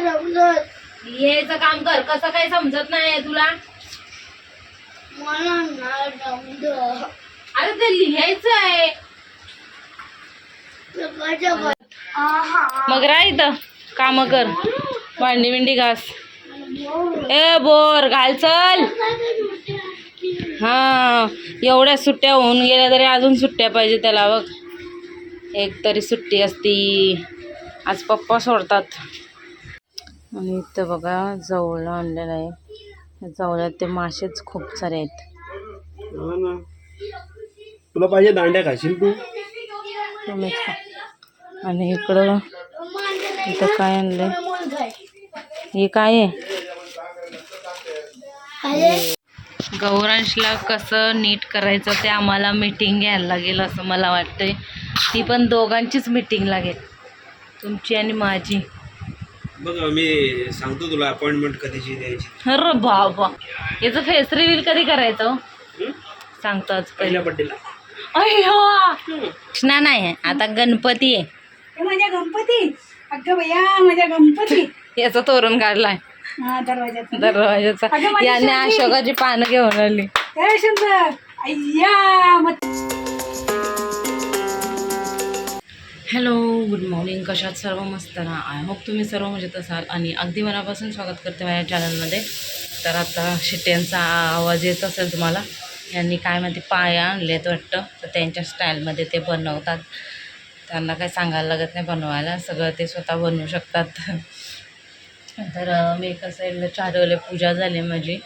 समजत. लिहायचं काम कर. कसं काही समजत नाही तुला? मला नाही समजत. अरे ते लिहायचं आहे. मग राह इथं. काम कर. भांडी बिंडी घास. ए बोर घाल चल. हा एवढ्या सुट्ट्या होऊन गेल्या तरी अजून सुट्ट्या पाहिजे त्याला बघ. एक तरी सुट्टी असती. आज पप्पा सोडतात. आणि इथं बघा जवळ आणलेलं आहे. जवळ्यात ते मासेच खूप सारे आहेत. हा ना. तुला पाहिजे दांड्या खाशील तू. आणि इकडं इथं काय आणलंय? हे काय आहे? गौरांशला कसं नीट करायचं ते आम्हाला मीटिंग घ्यायला लागेल असं मला वाटतंय. ती पण दोघांचीच मीटिंग लागेल तुमची आणि माझी. बघ मी सांगतो तुला अपॉइंटमेंट कधीची द्यायची. अरे बाबा. याचं फेस रिव्हील कधी करायचं? सांगतो आज पहिल्या बड्डेला अय्यो! कृष्णा नाही आता गणपती आहे. माझ्या गणपती? अगं भैया माझ्या गणपती. याचा तोरण काढलाय. हा दरवाजाचा माझी याने. अशोकाची पानं घेऊन आली. ए सुंदर. अय्या मग हॅलो गुड मॉर्निंग. कशात सर्व मस्त ना? आय होप तुम्ही सर्व मजेत असाल. आणि अगदी मनापासून स्वागत करते माझ्या चॅनलमध्ये. तर आता शिट्ट्यांचा आवाज येत असेल तुम्हाला. यांनी काय माहिती पाया आणलेत वाटतं. तर त्यांच्या स्टाईलमध्ये ते बनवतात. त्यांना काही सांगायला लागत नाही बनवायला. सगळं ते स्वतः बनवू शकतात. तर मी एका साईडला चारवले पूजा झाली माझी.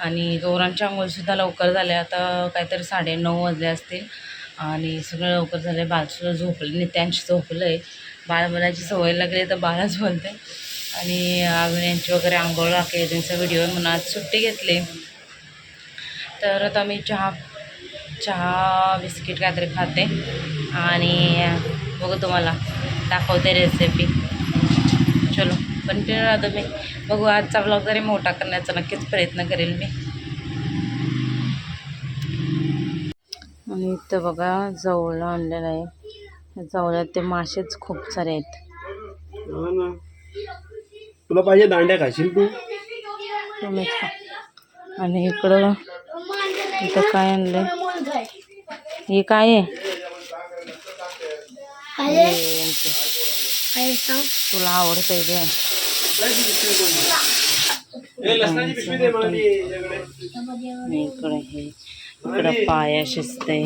आणि गौरांच्या आंघोळसुद्धा लवकर झाले आता काहीतरी साडे नऊ वाजले असतील. आणि सगळं लवकर झालं बाळसुद्धा झोपलं नित्यांश झोपलं आहे बाळ बोलायची सवय लागली तर बाळच बोलते आणि अजून यांची वगैरे आंघोळ राखली त्यांचा व्हिडिओ म्हणून आज सुट्टी घेतली. तर आता मी चहा चहा बिस्किट काहीतरी खाते. आणि बघू तुम्हाला. दाखवते रेसिपी चलो. पण राहतो मी. बघू आजचा ब्लॉग जरी मोठा करण्याचा नक्कीच प्रयत्न करेल मी. आणि इथं बघा जवळ आणलेलं आहे. जवळ्यात ते मासेच खूप सारे आहेत. ना. तुला पाहिजे दांड्या खाशील तू? तुम्हीच खा. आणि इकडं इथं काय आणलंय? हे काय आहे? हे. तुला आवडतंय ते. ए, लसणाची पिशवी दे मला ती. याच्याकडे. आणि इकडं हे. इकडं पाया शिजते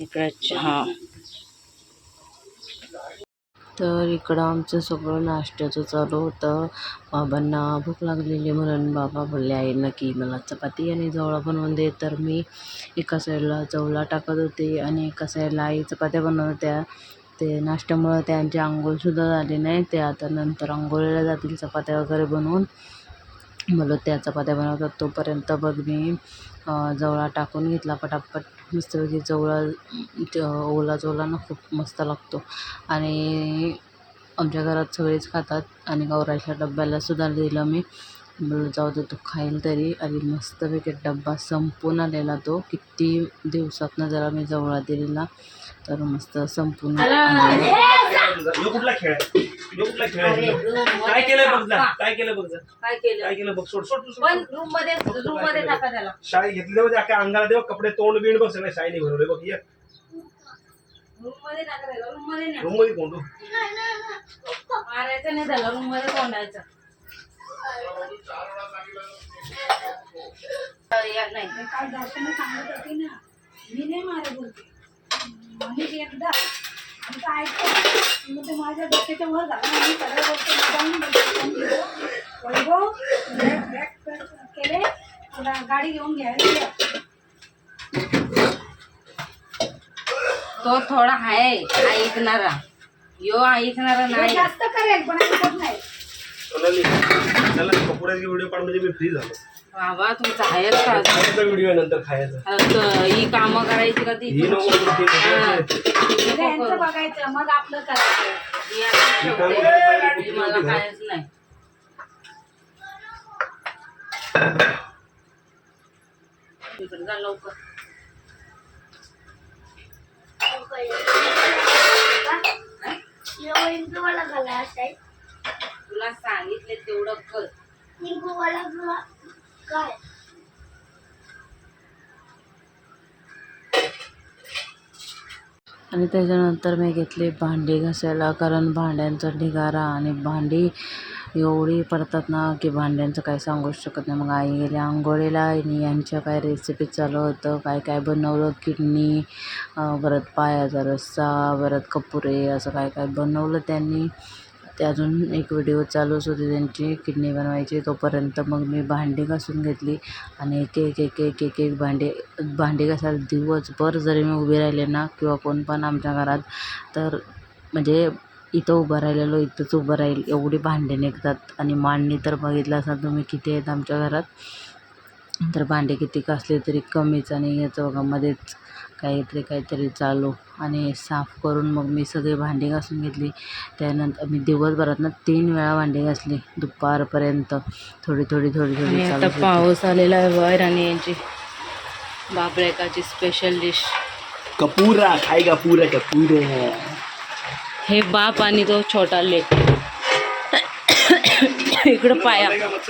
इकडं चहा तर इकडं आमचं सगळं नाश्त्याचं चालू होतं. बाबांना भूक लागलेली म्हणून बाबा बोलले आईनं की मला चपाती आणि जवळा बनवून दे. तर मी एका साईडला जवळा टाकत होते आणि एका साईडला आई चपात्या बनवत होत्या. ते नाश्त्यामुळं त्यांची आंघोळसुद्धा झाली नाही. ते आता नंतर आंघोळीला जातील चपात्या वगैरे बनवून. मला त्या चपात्या बनवतात तोपर्यंत बघ मी जवळा टाकून घेतला पटापट. मस्तपैकी जवळा ओला जवळा ना खूप मस्त लागतो. आणि आमच्या घरात सगळेच खातात. आणि गौराच्या डब्याला सुद्धा दिलं मी. म्हणलं जाऊ दे तो खाईल तरी. आणि मस्तपैकी डब्बा संपून आलेला तो. किती दिवसातनं जरा मी जवळा दिलेला तर मस्त संपून ह्यो कुठला खेळ आहे? ह्यो कुठला खेळ आहे? काय केलंय बघ जा. काय केलं बघ जा. काय केलं काय केलं बघ सोड सोड तू सोड. पण रूममध्ये रूममध्ये टाका त्याला. घेतली अख्या अंगाला देव कपडे तोंड बिंड बघ सगळे शाळेने भरवले बघ ये. रूममध्ये टाका त्याला रूममध्ये नाही. रूममध्ये कोंडू मारायचं नाही त्याला रूममध्ये तोंडायचं. या नाही. काल दर्शना सांगत होती ना मी नाही मारे बोलते आणि एकदा ऐकतो मग ते माझ्या डोक्याच्या वर झालं आणि सगळ्या गोष्टी जाऊन बोलते. वैभव बॅग- बॅग केले. गाडी घेऊन घ्यायला ये. तो थोडा आहे ऐकणारा. यो ऐकणारा तो नाही. जास्त करेल पण ऐकत नाही. चला कपड्याची व्हिडिओ काढ म्हणजे मी फ्री झालो. बाबा तुमचा आहेच का? खायचा व्हिडिओ आहे नंतर खायचा. असं ही कामं करायची का ती? ही नको करू, हा. बघायचं मग आपलं करायचं. ही ही कामं ही कायच नाही. इकडे जा लवकर. तुला सांग सांगितले तेवढं कर. काय आणि त्याच्यानंतर मी घेतली भांडी घासायला कारण भांड्यांचा ढिगारा आणि भांडी एवढी पडतात ना की भांड्यांचं काही सांगूच शकत नाही. मग आई गेली आंघोळीला आणि यांच्या काय रेसिपी चालू होतं काय काय बनवलं किडनी परत पायाचा रस्सा परत कपुरे असं काय काय बनवलं त्यांनी. ते अजून एक व्हिडिओ चालूच होती त्यांची किडनी बनवायची तोपर्यंत मग मी भांडी घासून घेतली. आणि एक एक एक एक एक एक भांडी भांडी घासायला दिवसभर जरी मी उभी राहिले ना किंवा कोण पण आमच्या घरात तर म्हणजे इथं उभं राहिलेलो इथंच उभं राहील एवढी भांडी निघतात. आणि मांडणी तर बघितलं असाल तुम्ही किती आहेत आमच्या घरात तर भांडे किती घासले तरी कमीच. आणि याचं बघा मध्येच काहीतरी काहीतरी चालू आणि साफ करून मग मी सगळी भांडी घासून घेतली. त्यानंतर मी दिवसभरात ना तीन वेळा भांडी घासली दुपारपर्यंत. थोडी थोडी थोडी थोडी आता. पाऊस आलेला आहे बाहेर आणि यांची बाबरेकाची स्पेशल डिश कपूरा खाएगा पूरा कपूर हे बाप आणि तो छोटा लेक. इकडं पाया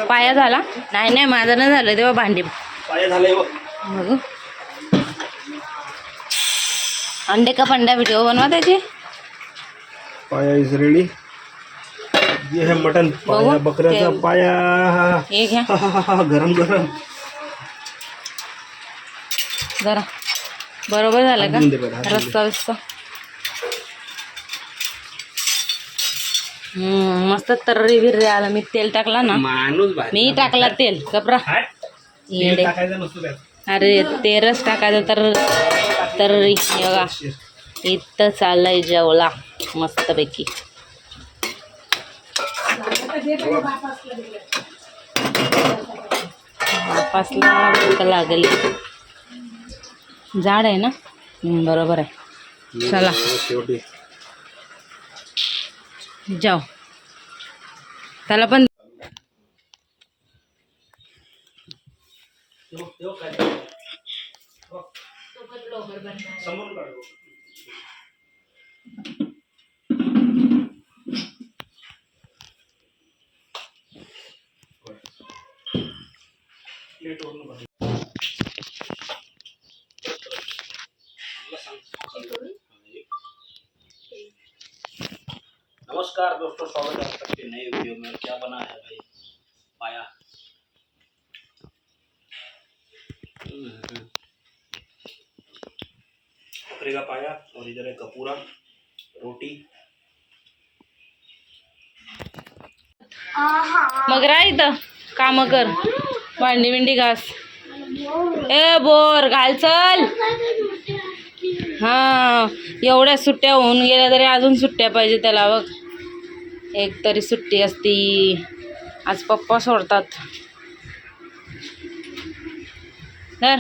पाया झाला? नाही नाही माझा नाही झालं तेव्हा भांडी. पाया बघू. अंडे का पंडा व्हिडिओ बनवा त्याचे? पाया इज रेडी ये है मटन पाया बकऱ्याचा ते- पाया. हे घ्या. गरम गरम. जरा. बरोबर झालं का. रस्ता रस्ता मस्त तर्री बिर्री आला. मी तेल टाकला ना. माणूस मी टाकला तेल. कपरा अरे तेरच टाकायचं तर तर बघा इथं चाललंय जेवला मस्तपैकी. वापसला भूक लागली. झाड आहे ना? बरोबर आहे. चला. जाऊ. त्याला पण काढ. नमस्कार दोस्तों स्वागत है आपका नए वीडियो में। क्या बना है भाई? पाया। बकरे का पाया और इधर है कपूरा रोटी। मग राह इथं काम कर. भांडी बिंडी घास. ए बोर घाल चल. हा एवढ्या सुट्ट्या होऊन गेल्या तरी अजून सुट्ट्या पाहिजे त्याला बघ. एक तरी सुट्टी असती. आज पप्पा सोडतात. तर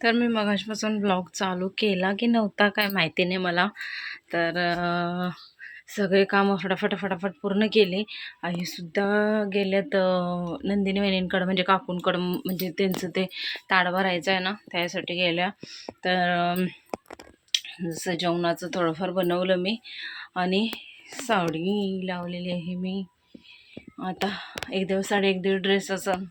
तर मी मगाशपासून ब्लॉग चालू केला की नव्हता काय माहिती नाही मला. तर सगळे कामं फटाफट फटाफट पूर्ण केले. आईसुद्धा गेल्यात नंदिनी वहिनींकडं म्हणजे काकूंकडं म्हणजे त्यांचं ते ताड भरायचं आहे ना त्यासाठी गेल्या. तर जसं जेवणाचं थोडंफार बनवलं मी आणि साडी लावलेली आहे मी. आता एक दिवस साडी एक दीड ड्रेस असं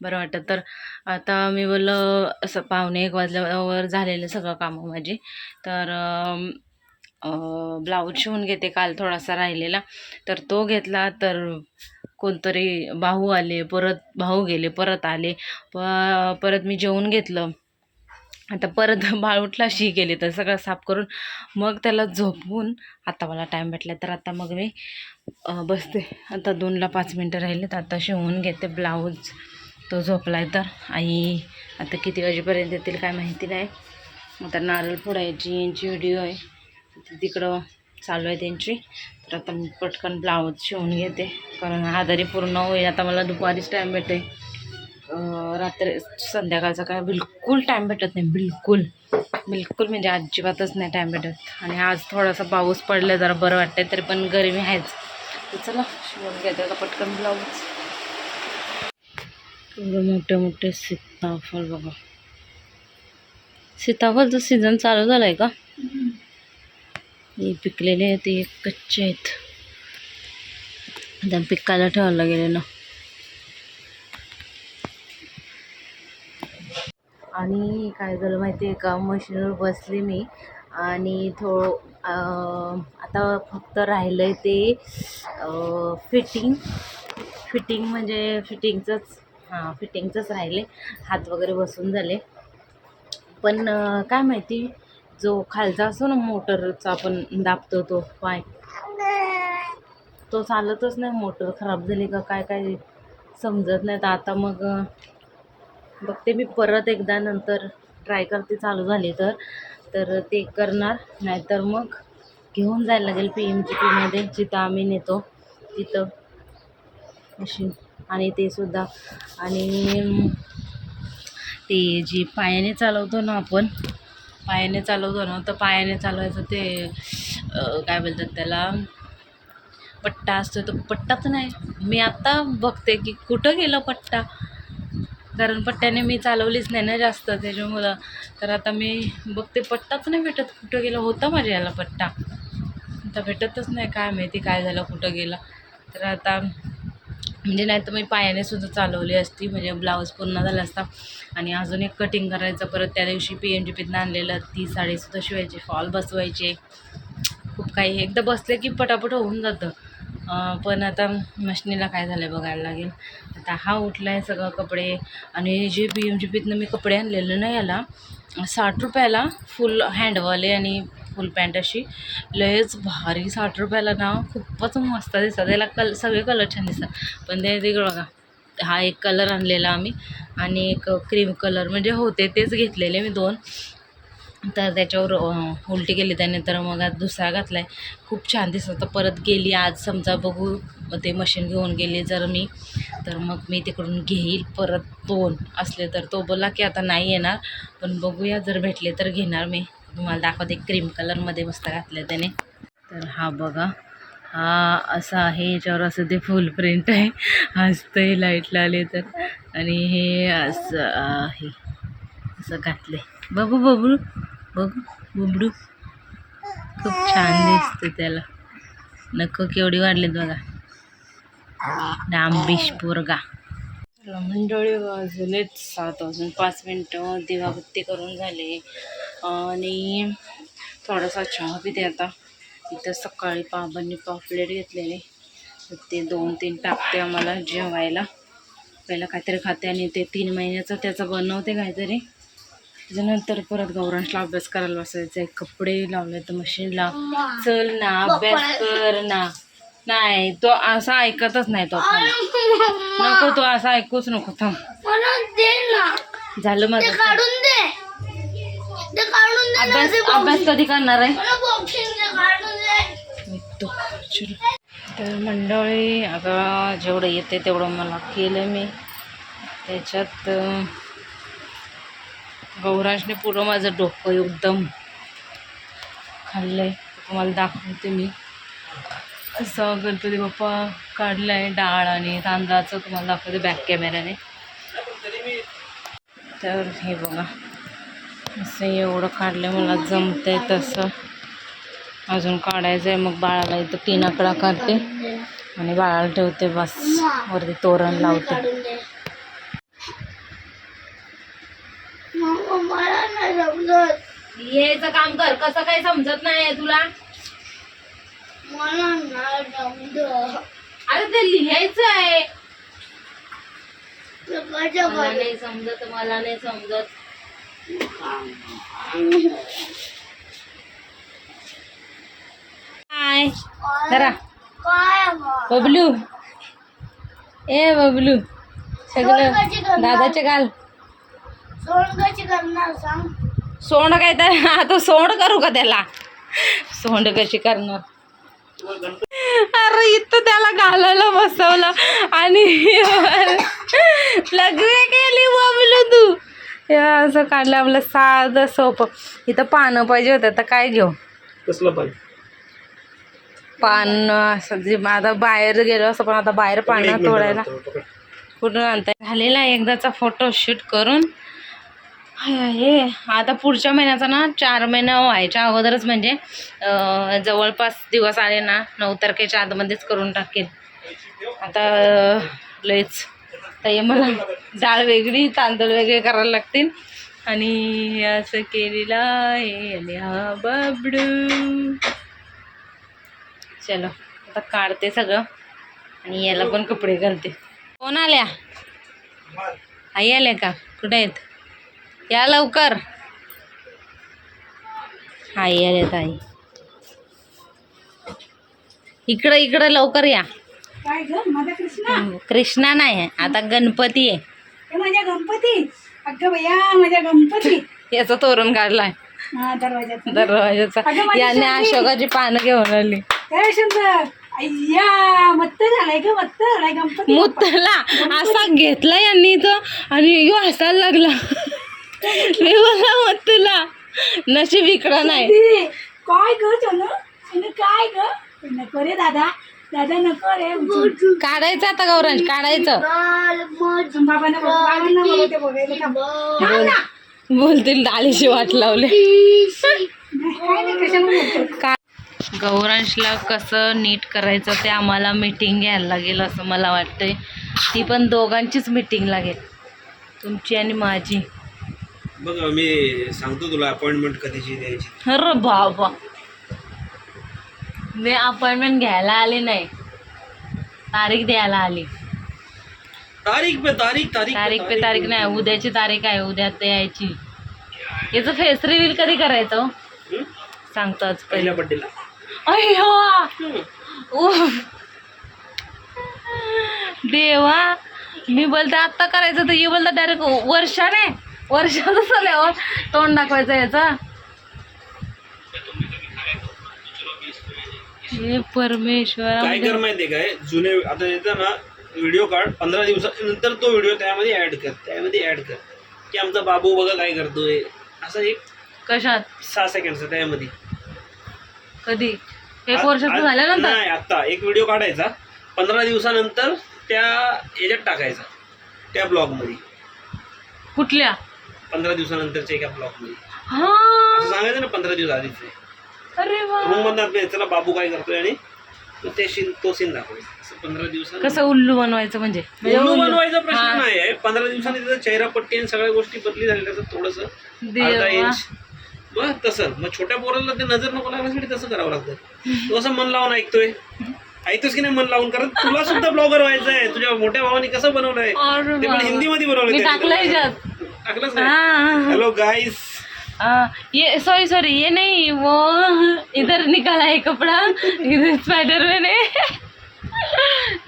बरं वाटतं. तर आता मी बोललं असं पावणे एक वाजल्यावर झालेलं सगळं कामं माझी. तर ब्लाऊज शिवून घेते काल थोडासा राहिलेला. तर तो घेतला तर कोणतरी भाऊ आले परत भाऊ गेले परत आले. प परत मी जेवून घेतलं. आता परत बाळ उठला शी गेले तर सगळं साफ करून मग त्याला झोपवून आता मला टाईम भेटला. तर आता मग मी बसते. आता दोनला पाच मिनटं राहिले तर आता शिवून घेते ब्लाऊज तो झोपला आहे तर. आई आता किती वाजेपर्यंत येतील काय माहिती नाही. आता नारळ फोडायची यांची व्हिडिओ आहे. तिकडं चालू आहे त्यांची. तर आता मी पटकन ब्लाऊज शिवून घेते. कारण आजारी पूर्ण होईल. आता मला दुपारीच टाईम भेटेल रात्री संध्याकाळचा काय बिलकुल टाईम भेटत नाही. बिलकुल. बिलकुल म्हणजे अजिबातच नाही टाईम भेटत. आणि आज थोडासा पाऊस पडला जरा बरं वाटतंय तरी पण गरमी आहेच. तर चला शिवून घेते आता पटकन ब्लाऊज एवढं मोठे मोठे सीताफळ बघा. सीताफळचं सीझन चालू झालं आहे का? हे पिकलेले आहेत हे कच्चे आहेत. त्या पिकायला ठेवायला गेले ना आणि काय झालं माहिती आहे का? मशीनवर बसले मी आणि थोडं आता फक्त राहिलं आहे ते फिटिंग फिटिंग म्हणजे फिटिंगचंच हां फिटिंगचंच राहिले. हात वगैरे बसून झाले. पण काय माहिती जो खालचा असतो ना मोटरचा आपण दाबतो तो पाय तो चालतच नाही. मोटर खराब झाली का काय काय समजत नाही तर आता मग बघते मी परत एकदा नंतर ट्राय करते चालू झाली तर. तर ते करणार नाहीतर मग घेऊन जायला लागेल पी एम जी पीमध्ये जिथं आम्ही नेतो तिथं. मशीन. आणि ते सुद्धा. आणि ते जी पायाने चालवतो ना आपण पायाने चालवतो ना तर पायाने चालवायचं ते काय बोलतात त्याला पट्टा असतो तो पट्टाच नाही. मी आत्ता बघते की कुठं गेलं पट्टा. कारण पट्ट्याने मी चालवलीच नाही ना जास्त त्याच्यामुळं. तर आता मी बघते पट्टाच नाही भेटत कुठं गेला होता माझ्या याला पट्टा. आता भेटतच नाही काय माहिती काय झालं कुठं गेला. तर आता म्हणजे नाही तर मी पायाने सुद्धा चालवली असती म्हणजे ब्लाऊज पूर्ण झाला असता. आणि अजून एक कटिंग करायचं परत त्या दिवशी पी एम जी पीतनं आणलेलं ती साडीसुद्धा शिवायची फॉल बसवायचे. खूप काही एकदा बसले की पटापट होऊन जातं. पण आता मशनीला काय झालं आहे बघायला लागेल. आता हा उठला आहे सगळं कपडे. आणि जे पी एम जी पीतनं मी कपडे आणलेले ना याला साठ रुपयाला फुल हँडवाले आणि फुल पॅन्ट अशी. लयच भारी साठ रुपयाला ना खूपच मस्त दिसतात. त्याला कल सगळे कलर छान दिसतात. पण ते तिकडं बघा. हा एक कलर आणलेला आम्ही आणि एक क्रीम कलर. म्हणजे होते तेच घेतलेले मी दोन. तर त्याच्यावर उलटी केली त्याने तर मग दुसरा घातला आहे खूप छान दिसत होता. परत गेली आज. समजा बघू मग ते मशीन घेऊन गेली जर मी तर मग मी तिकडून घेईल परत दोन असले तर. तो बोला की आता नाही येणार पण बघूया जर भेटले तर घेणार मी. तुम्हाला दाखवते क्रीम कलरमध्ये मस्त घातलं त्याने. तर हा बघा हा असा आहे याच्यावर असं ते फुल प्रिंट आहे. हसतंय लाइट लावले तर. आणि हे असं आहे असं घातले बघू बबडू बघू बुबडू. खूप छान दिसते त्याला. नको केवढी वाढलीत बघा. डांबिश पोरगा. मंडळी वाजलेत सात वाजून पाच मिनटं. दिवाबत्ती करून झाले. आणि थोडासा चहा पिते आता. इथं सकाळी बाबांनी पापलेट घेतलेले. ते दोन तीन टाकते आम्हाला जेवायला. पहिला काहीतरी खाते आणि ते तीन महिन्याचं त्याचं बनवते काहीतरी. त्याच्यानंतर परत गौरांशला अभ्यास करायला बसायचं. आहे कपडे लावले तर मशीनला. चल ना अभ्यास कर ना. नाही तो असा ऐकतच नाही तो. नको तो असा ऐकूच नको थांब. झालं माझं अभ्यास अभ्यास कधी करणार आहे. तर मंडळी आता जेवढं येते तेवढं मला केलं मी. त्याच्यात गौराजने पुरं माझं डोकं एकदम खाल्लं आहे तुम्हाला दाखवते मी. असं गणपती बाप्पा काढलं आहे डाळ आणि तांदळाचं. तुम्हाला दाखवते बॅक कॅमेऱ्याने तर हे बघा. असं एवढं काढलं मला जमतंय तसं. अजून काढायचं आहे मग बाळाला इथं तीन आकडा काढते आणि बाळाला ठेवते बस. वरती तोरण लावते. यायचं काम कर कसं काही समजत नाही तुला अरे ते लिहायचं आहे मला? नाही समजत मला नाही समजत. काय जरा. काय मग? बबलू. ए बबलू. सगळं? दादाचे गाल सोंड कशी करणार सांग. सोंड काय तर? आता सोंड करू का त्याला? सोंड कशी करणार? अरे इथं त्याला घालायला बसवलं. आणि लग्न केली बबलू तू. हे असं काढलं आपलं साधं सोपं. इथं पानं पाहिजे होतं तर काय घेऊ? कसलं पाहिजे पान असं जे आता बाहेर गेलो असं पण आता बाहेर पानं तोडायला कुठून आणताय झालेला एकदाचा फोटो शूट करून. हाय, हे. आता पुढच्या महिन्याचा ना चार महिना व्हायच्या अगोदरच म्हणजे जवळपास दिवस आले ना नऊ तारखेच्या आतमध्येच करून टाकेल. आता लयच हे मला डाळ वेगळी तांदूळ वेगळे करायला लागतील. आणि असं केलेलं आहे आणि हा बाबडू. चलो आता काढते सगळं. आणि याला पण कपडे घालते. कोण आल्या? आई आल्या का? कुठे आहेत? या लवकर. आई आल्यात आई. इकडं इकडं लवकर या. काय ग? माझा कृष्णा? कृष्णा नाही आहे. आता गणपती आहे. हे माझ्या गणपती? अगं भैया माझ्या गणपती. याचा तोरण काढलाय. हा दरवाजाचा. माझी याने शेवटी. अशोकाची पानं घेऊन आली. काय सुंदर. अय्या मत्त झालाय ग मत्त झालाय गणपती. मुतला असा घेतला यांनी तो आणि यो हसायला लागला. मी बोला मुतला नशीब इकडं नाही. काय ग सोनू काय ग? नको रे दादा. दादा नको रे. काढायचं आता गौरांश काढायचं. बाबांना. बोलतील डाळीशी वाट लावले. काय गौरांशला कसं नीट करायचं ते आम्हाला मीटिंग घ्यायला लागेल असं मला वाटतंय. ती पण दोघांचीच मीटिंग लागेल तुमची आणि माझी. बघ मी सांगतो तुला अपॉइंटमेंट कधीची द्यायची. अरे बाबा. मी अपॉइंटमेंट घ्यायला आले नाही. तारीख द्यायला आली. तारीख पे तारीख तारीख तारीख पे तारीख नाही उद्याची तारीख आहे उद्या ते यायची. याचं फेस रिव्हील कधी करायचं हं? सांगतो आज पहिल्या पहिले बड्डेला अय्यो! उफ. देवा मी बोलते आत्ता करायचं तर ये बोलता डायरेक्ट वर्षाने वर्षाचं झाल्यावर तोंड दाखवायचं याचा. हे परमेश्वर काय कर माहितीये काय? जुने आता येतं ना व्हिडिओ काढ पंधरा दिवसानंतर तो व्हिडिओ त्यामध्ये ऍड कर त्यामध्ये ऍड कर. की आमचा बाबू बघा काय करतोय. असं एक कशात? सहा सेकंडचा त्यामध्ये. कधी? एक आ- झाल्यानंतर? नाही आता एक व्हिडिओ काढायचा. पंधरा दिवसानंतर त्या याच्यात टाकायचा. त्या ब्लॉगमध्ये कुठल्या? पंधरा दिवसानंतरच्या एका ब्लॉगमध्ये हा. असं सांगायचं ना पंधरा दिवस आधीचे अरे वा. रूम मधनं आपल्या चला बाबू काय करतोय आणि तो ते सीन तो सीन दाखवायचा असं पंधरा दिवसांनी? कसं उल्लू बनवायचं म्हणजे? म्हणजे उल्लू. बनवायचा प्रश्न हा. नाही आहे. पंधरा दिवसांनी त्याचा चेहरा पट्टी आणि सगळ्या गोष्टी बदली झालेल्या असं थोडस देवा. अर्धा इंच मग तसं. मग छोट्या पोराला ते नजर नको लागण्यासाठी तसं करावं लागतं. तो असं मन लावून ऐकतोय. ऐकतोस की नाही मन लावून? कारण तुला सुद्धा ब्लॉगर व्हायचं आहे. तुझ्या मोठ्या भावाने कसं बनवलंय? अरे ते पण वा. हिंदी मध्ये मी बनवलंय टाकलं ह्याच्यात. टाकलंच हाँ, नाही हाँ, हॅलो गाईस हाँ, ये सॉरी सॉरी ये नहीं वो इधर निकाला है कपड़ा इधर स्पाइडरमैन है।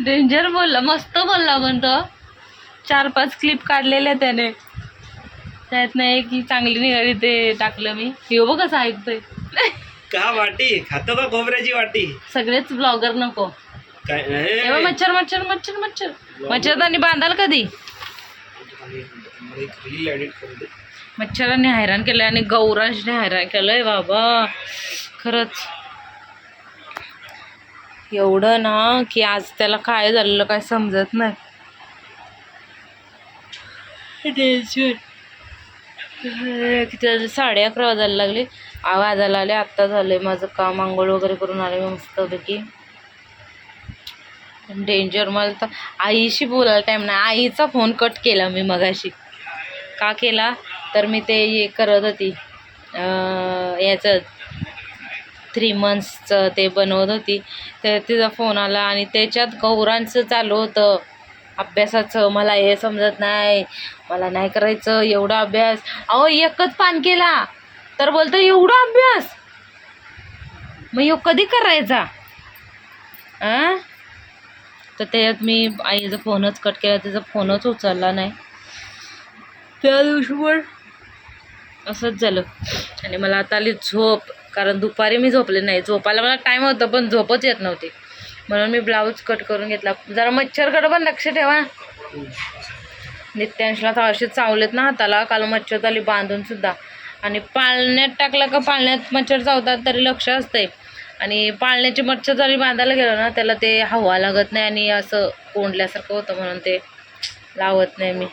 डेंजर बोलला मस्त बोलला पण तो. चार पाच क्लिप काढलेल्या त्याने. त्यातनं एक ही चांगली निघाली ते टाकलं मी. हे बघ कसं ऐकतोय. का वाटी? खातो का खोबऱ्याची वाटी? सगळेच ब्लॉगर नको. काय? हे बघ, मच्छर मच्छर मच्छर मच्छर. मच्छरदानी बांधाल कधी? मला एक रील एडिट करू दे. मच्छराने हैराण केलं आणि गौरांशने हैराण केलंय बाबा. खरंच. एवढं ना की आज त्याला काय झालेलं काय समजत नाही. किती? साडे अकरा वाजायला लागले. वाजायला आले आत्ता झाले. माझं काम आंघोळ वगैरे करून आले मी मस्तपैकी. डेंजर मला तर आईशी बोलायला टाईम नाही. आईचा फोन कट केला मी मगाशी. का केला? तर मी ते हे करत होती. याचं थ्री मंथ्सचं ते बनवत होती. तर तिचा फोन आला आणि त्याच्यात गौरांचं चालू होतं. अभ्यासाचं मला हे समजत नाही. मला नाही करायचं एवढा अभ्यास. अहो एकच पान केला. तर बोलतो एवढा अभ्यास? मग यो कधी करायचा? आ? तर त्याच्यात मी आईचा फोनच कट केला. त्याचा फोनच उचलला नाही. त्या दिवशी पण असंच झालं. आणि मला आता आली झोप कारण दुपारी मी झोपले नाही. झोपायला मला टाईम होता पण झोपच येत नव्हती. म्हणून मी ब्लाऊज कट करून घेतला. जरा मच्छरकडं पण लक्ष ठेवा. नित्यांशला तर असे चावलेत ना हाताला. काल मच्छर आली बांधून सुद्धा. आणि पाळण्यात टाकलं का पाळण्यात मच्छर चावतात तरी लक्ष असतंय. आणि पाळण्याची मच्छर जरी बांधायला गेलं ना त्याला ते हवा लागत नाही आणि असं कोंडल्यासारखं होतं म्हणून ते लावत नाही मी.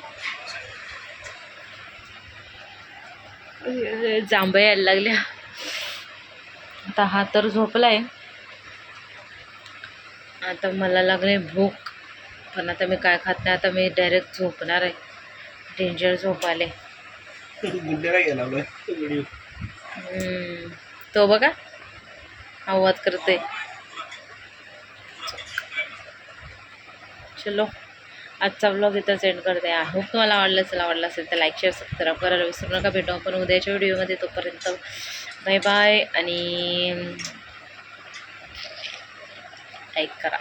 जांभया यायला लागल्या. आता हा तर झोपलाय. आता मला लागले भूक. पण आता मी काय खात नाही आता मी डायरेक्ट झोपणार आहे. डेंजर झोप आले गुड्ड्याला गेला व्हिडिओ. हम्म. तो बघा. आवाज करते चलो. आजचा ब्लॉग इथं सेंड करते. आय होप तुम्हाला आवडलं असेल आवडलं असेल तर लाईक शेअर सबस्क्राईब करायला विसरू नका. भेटू आपण उद्याच्या व्हिडिओमध्ये तोपर्यंत बाय बाय आणि लाईक करा.